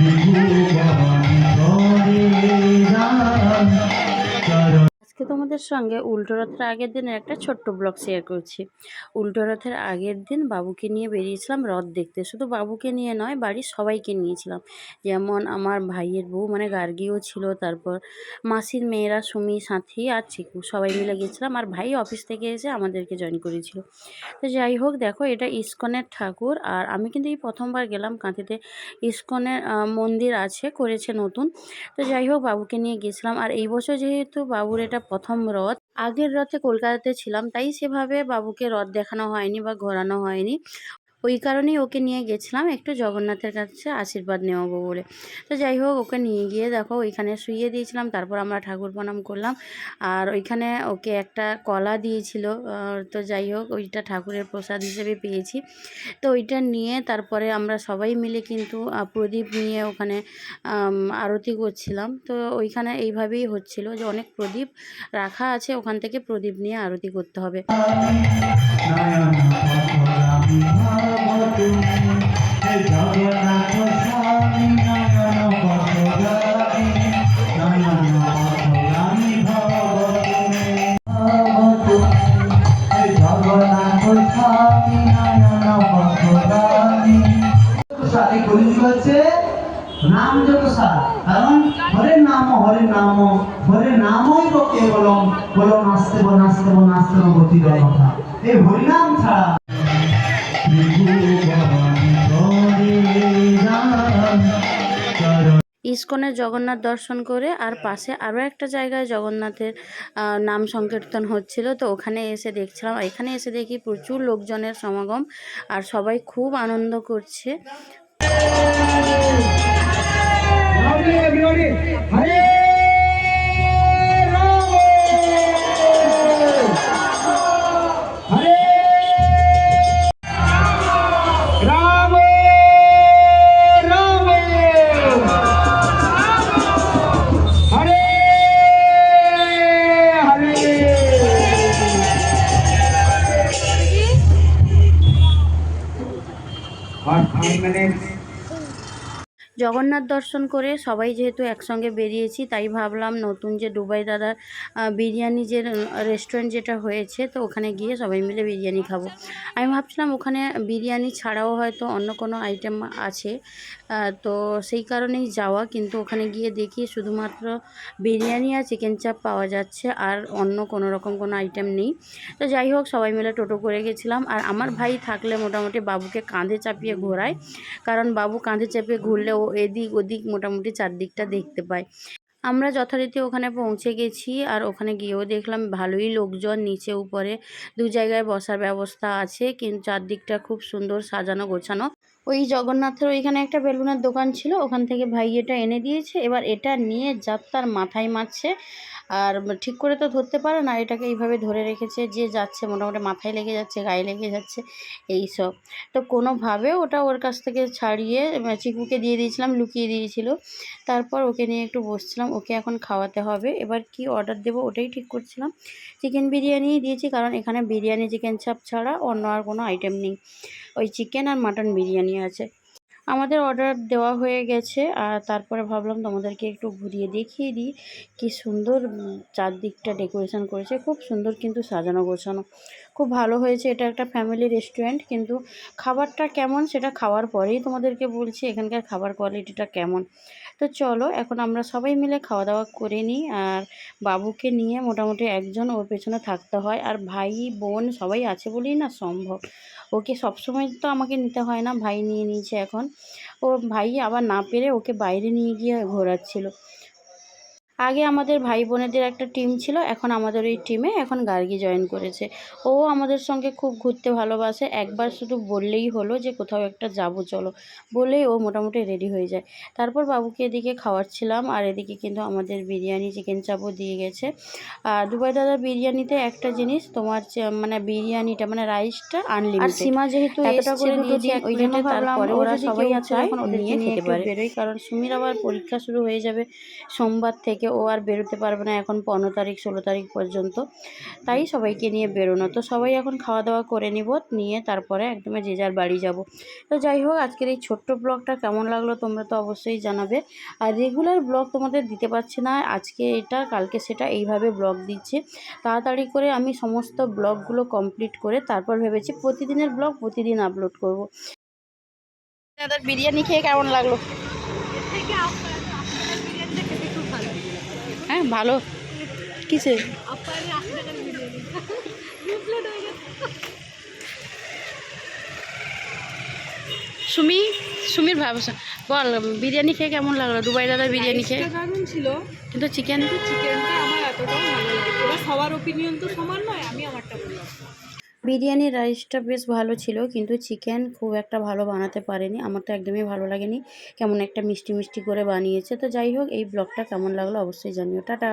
আজকে তোমাদের সঙ্গে উল্টো রথের আগের দিনের একটা ছোট্ট ব্লগ শেয়ার করছি। উল্টো রথের আগের দিন বাবুকে নিয়ে বেরিয়েছিলাম রথ দেখতে। শুধু বাবুকে নিয়ে নয়, বাড়ির সবাইকে নিয়েছিলাম। যেমন আমার ভাইয়ের বউ মানে গার্গিও ছিল, তারপর মাসির মেয়েরা, সুমি, সাথী আর চিকু, সবাই মিলে গেছিলাম। আর ভাই অফিস থেকে এসে আমাদেরকে জয়েন করেছিল। তো যাই হোক, দেখো, এটা ইস্কনের ঠাকুর। আর আমি কিন্তু এই প্রথমবার গেলাম কাঁথিতে। ইস্কনের মন্দির আছে, করেছে নতুন। তো যাই হোক, বাবুকে নিয়ে গেছিলাম। আর এই বছর যেহেতু বাবুর এটা প্রথম রথ। আগের রথে কলকাতাতে ছিলাম, তাই সেভাবে বাবুকে রথ দেখানো হয়নি বা ঘোরানো হয়নি। ওই কারণেই ওকে নিয়ে গেছিলাম, একটু জগন্নাথের কাছে আশীর্বাদ নেওয়াবো বলে। তো যাই হোক, ওকে নিয়ে গিয়ে দেখো, ওইখানে শুইয়ে দিয়েছিলাম, তারপর আমরা ঠাকুর প্রণাম করলাম। আর ওইখানে ওকে একটা কলা দিয়েছিল তো যাই হোক, ওইটা ঠাকুরের প্রসাদ হিসেবে পেয়েছি। তো ওইটা নিয়ে তারপরে আমরা সবাই মিলে কিন্তু প্রদীপ নিয়ে ওখানে আরতি করছিলাম। তো ওইখানে এইভাবেই হচ্ছিল যে অনেক প্রদীপ রাখা আছে, ওখান থেকে প্রদীপ নিয়ে আরতি করতে হবে। নাম যত সার কারণ হরের নাম হরের নাম হরের নামই তো কেবলম বলো নাস্তে বো নাস্তে বো নাস্তে বো গতি কথা এই হরিনাম ছাড়া ইস্কনের জগন্নাথ দর্শন করে আর পাশে আরও একটা জায়গায় জগন্নাথের নাম সংকীর্তন হচ্ছিল। তো ওখানে এসে দেখছিলাম। এখানে এসে দেখি প্রচুর লোকজনের সমাগম আর সবাই খুব আনন্দ করছে। five minutes. জগন্নাথ দর্শন করে সবাই যেহেতু একসঙ্গে বেরিয়েছি, তাই ভাবলাম নতুন যে দুবাই দাদার বিরিয়ানি যে রেস্টুরেন্ট যেটা হয়েছে, তো ওখানে গিয়ে সবাই মিলে বিরিয়ানি খাব। আমি ভাবছিলাম ওখানে বিরিয়ানি ছাড়াও হয়তো অন্য কোনো আইটেম আছে তো সেই কারণেই যাওয়া, কিন্তু ওখানে গিয়ে দেখি শুধুমাত্র বিরিয়ানি আর চিকেন চাপ পাওয়া যাচ্ছে, আর অন্য কোনো রকম কোনো আইটেম নেই। তো যাই হোক, সবাই মিলে টোটো করে গেছিলাম, আর আমার ভাই থাকলে মোটামুটি বাবুকে কাঁধে চাপিয়ে ঘোরায়, কারণ বাবু কাঁধে চাপিয়ে ঘুরলে ও এদিক ওদিক মোটামুটি চারদিকটা দেখতে পাই। আমরা যথারীতি ওখানে পৌঁছে গেছি আর ওখানে গিয়েও দেখলাম ভালোই লোকজন নিচে উপরে দু জায়গায় বসার ব্যবস্থা আছে কিন্তু চারদিকটা খুব সুন্দর সাজানো গোছানো। ওই জগন্নাথের ওইখানে একটা বেলুনের দোকান ছিল, ওখান থেকে ভাই এটা এনে দিয়েছে, এবার এটা নিয়ে যাত্রার তার মাথায় মারছে। আর ঠিক করে তো ধরতে পারে না, এটাকে এইভাবে ধরে রেখেছে, যে যাচ্ছে, মোটামুটি মাথায় লেগে যাচ্ছে, গায়ে লেগে যাচ্ছে, এই সব। তো কোনোভাবে ওটা ওর কাছ থেকে ছাড়িয়ে চিকুকে দিয়ে দিয়েছিলাম, লুকিয়ে দিয়েছিল। তারপর ওকে নিয়ে একটু বসছিলাম, ওকে এখন খাওয়াতে হবে। এবার কি অর্ডার দেবো ওটাই ঠিক করছিলাম। চিকেন বিরিয়ানি দিয়েছি, কারণ এখানে বিরিয়ানি চিকেন চাপ ছাড়া অন্য আর কোনো আইটেম নেই। ওই চিকেন আর মাটন বিরিয়ানি আছে। আমাদের অর্ডার দেওয়া হয়ে গেছে, আর তারপরে ভাবলাম তোমাদেরকে একটু ঘুরিয়ে দেখিয়ে দিই কি সুন্দর চারদিকটা ডেকোরেশন করেছে। খুব সুন্দর কিন্তু সাজানো গোছানো। খুব ভালো হয়েছে। এটা একটা ফ্যামিলি রেস্টুরেন্ট কিন্তু খাবারটা কেমন সেটা খাওয়ার পরেই তোমাদেরকে বলছি এখানকার খাবার কোয়ালিটিটা কেমন। তো চলো, এখন আমরা সবাই মিলে খাওয়া দাওয়া করে নিই আর বাবুকে নিয়ে মোটামুটি একজন ওর পেছনে থাকতে হয়। আর ভাই, বোন সবাই আছে বলেই না সম্ভব। ওকে সবসময় তো আমাকে নিতে হয় না, ভাই নিয়ে নিয়েছে এখন। ও ভাই আবার না পেরে ওকে বাইরে নিয়ে গিয়ে ঘোরাচ্ছিল। আগে আমাদের ভাই বোনেদের একটা টিম ছিল এখন আমাদের ওই টিমে এখন গার্গি জয়েন করেছে। ও আমাদের সঙ্গে খুব ঘুরতে ভালোবাসে একবার শুধু বললেই হলো যে কোথাও একটা যাব চলো। বলেই ও মোটামুটি রেডি হয়ে যায়। তারপর বাবুকে এদিকে খাওয়াচ্ছিলাম আর এদিকে কিন্তু আমাদের বিরিয়ানি চিকেন চাপও দিয়ে গেছে। আর দুবাই দাদার বিরিয়ানিতে একটা জিনিস তোমার মানে বিরিয়ানিটা মানে রাইসটা আনলিমিটেড আর সীমা যেহেতু এতটা করে দিয়েছি ওই জন্য তারপরে ওরা সবাই আছে এখন ওদের নিয়ে খেতে পারে। কারণ সুমির আবার পরীক্ষা শুরু হয়ে যাবে সোমবার থেকে ও আর বেরোতে পারবে না এখন পনেরো তারিখ, ষোলো তারিখ পর্যন্ত। তাই সবাইকে নিয়ে বেরোনো। তো সবাই এখন খাওয়া দাওয়া করে নিব, নিয়ে তারপরে একদমই যে যার বাড়ি যাব। তো যাই হোক, আজকের এই ছোট্ট ব্লগটা কেমন লাগল তোমরা তো অবশ্যই জানাবে। আর রেগুলার ব্লগ তোমাদের দিতে পারছি না, আজকে এটা, কালকে সেটা এইভাবে ব্লগ দিচ্ছে। তাড়াতাড়ি করে আমি সমস্ত ব্লগগুলো কমপ্লিট করে তারপর ভেবেছি প্রতিদিনের ব্লগ প্রতিদিন আপলোড করব। দাদার বিরিয়ানি খেয়ে কেমন লাগল? হ্যাঁ ভালো। কিসে? সুমি সুমির ভাবসা বল বিরিয়ানি খেয়ে কেমন লাগল? দুবাই দাদা বিরিয়ানি খেয়ে? দারুণ ছিল। কিন্তু চিকেন চিকেনটা আমার এতটাও ভালো লাগে এবার সবার ওপিনিয়ন তো সমান নয় আমি আমারটা বললাম। বিরিয়ানির রাইসটা বেশ ভালো ছিল, কিন্তু চিকেন খুব একটা ভালো বানাতে পারেনি। আমার তো একদমই ভালো লাগেনি কেমন একটা মিষ্টি মিষ্টি করে বানিয়েছে। তো যাই হোক, এই ব্লগটা কেমন লাগল অবশ্যই জানিও। টাটা!